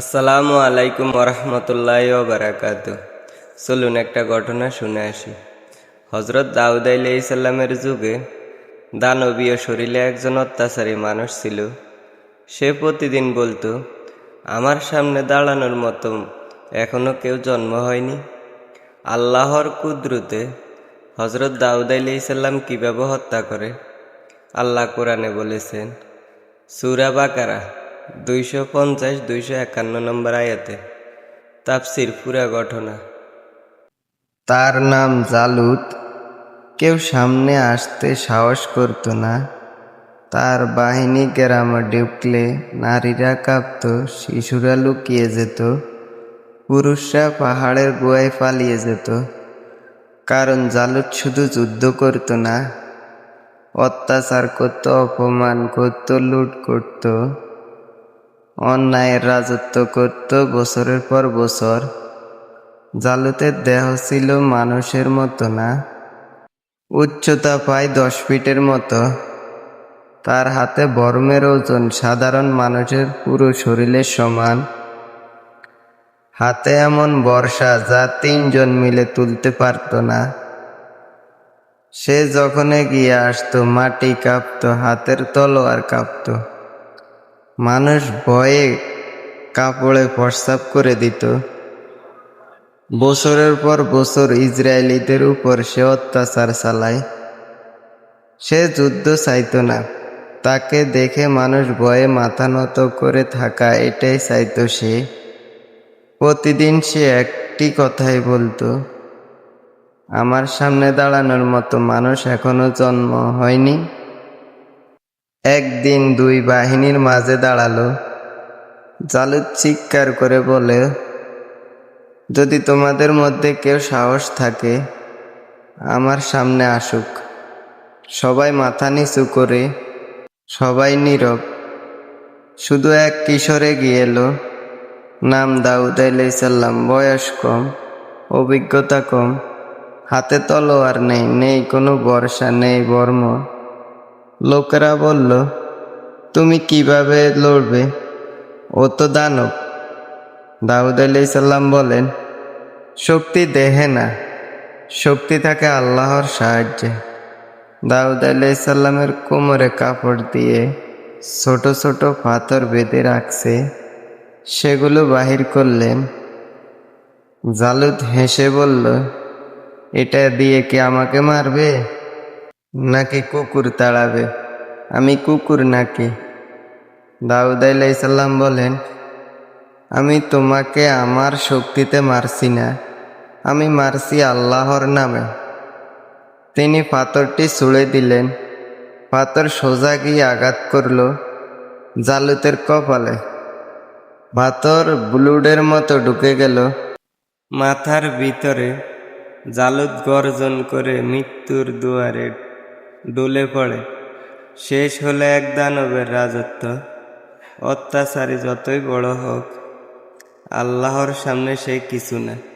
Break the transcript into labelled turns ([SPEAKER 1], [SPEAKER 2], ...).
[SPEAKER 1] আসসালামু আলাইকুম ওরহমতুল্লাহ বারাকাত চলুন একটা ঘটনা শুনে আসি। হজরত দাউদ ইসাল্লামের যুগে দানবীয় শরীরে একজন অত্যাচারী মানুষ ছিল। সে প্রতিদিন বলতো, আমার সামনে দাঁড়ানোর মতো এখনও কেউ জন্ম হয়নি। আল্লাহর কুদরতে হজরত দাউদ ইসাল্লাম কীভাবে হত্যা করে? আল্লাহ কোরআনে বলেছেন, সুরা বাকারা দুইশো পঞ্চাশ, দুইশো একান্ন নম্বর আয়াতে। তাপসির পুরা ঘটনা।
[SPEAKER 2] তার নাম জালুত কেউ সামনে আসতে সাহস করতো না। তার বাহিনী গ্রামে ঢুকলে নারীরা কাঁপত, শিশুরা লুকিয়ে যেত, পুরুষরা পাহাড়ের গুয়ায় পালিয়ে যেত। কারণ জালুত শুধু যুদ্ধ করতো না, অত্যাচার করত, অপমান করত, লুট করত। অন্যায়ের রাজত্ব করত বছরের পর বছর। জালুতের দেহ ছিল মানুষের মতো না। উচ্চতা প্রায় দশ ফিটের মতো। তার হাতে বর্মের ওজন সাধারণ মানুষের পুরো শরীরের সমান। হাতে এমন বর্ষা যা তিনজন মিলে তুলতে পারত না। সে যখন এগিয়ে আসতো, মাটি কাঁপতো, হাতের তলোয়ার কাঁপতো। মানুষ ভয়ে কাপড়ে প্রস্তাব করে দিত। বছরের পর বছর ইসরায়েলিদের উপর সে অত্যাচার চালায়। সে যুদ্ধ চাইতো না। তাকে দেখে মানুষ ভয়ে মাথা নত করে থাকা এটাই চাইতো সে। প্রতিদিন সে একটি কথাই বলতো, আমার সামনে দাঁড়ানোর মতো মানুষ এখনও জন্ম হয়নি। একদিন দুই বাহিনীর মাঝে দাঁড়াল। জালুদ চিৎকার করে বলে, যদি তোমাদের মধ্যে কেউ সাহস থাকে, আমার সামনে আসুক। সবাই মাথা নিচু করে, সবাই নীরব। শুধু এক কিশোরে গিয়ে এলো। নাম দাউদ আলাইসাল্লাম বয়স কম, অভিজ্ঞতা কম। হাতে তলোয়ার নেই নেই কোনো বর্ষা, নেই বর্ম। লোকেরা বলল, তুমি কীভাবে লড়বে? ও তো দানব। দাউদ আলাইসাল্লাম বলেন, শক্তি দেহে না, শক্তি থাকে আল্লাহর সাহায্যে। দাউদ আলাইসাল্লামের কোমরে কাপড় দিয়ে ছোট ছোট পাথর বেঁধে রাখছে। সেগুলো বাহির করলেন। জালুদ হেসে বলল, এটা দিয়ে কি আমাকে মারবে? নাকি কুকুর তাড়াবে? আমি কুকুর নাকি? দাউদ আলাইসাল্লাম বলেন, আমি তোমাকে আমার শক্তিতে মারছি না, আমি মারছি আল্লাহর নামে। তিনি পাথরটি ছুঁড়ে দিলেন, পাথর সোজা গিয়ে আঘাত করল জালুতের কপালে। পাথর ব্লুডের মতো ঢুকে গেল।
[SPEAKER 1] মাথার ভিতরে জালুত গর্জন করে মৃত্যুর দুয়ারে ডলে পড়ে। শেষ হলে এক দানবের রাজত্ব। অত্যাচারী যতই বড় হোক, আল্লাহর সামনে সে কিছু না।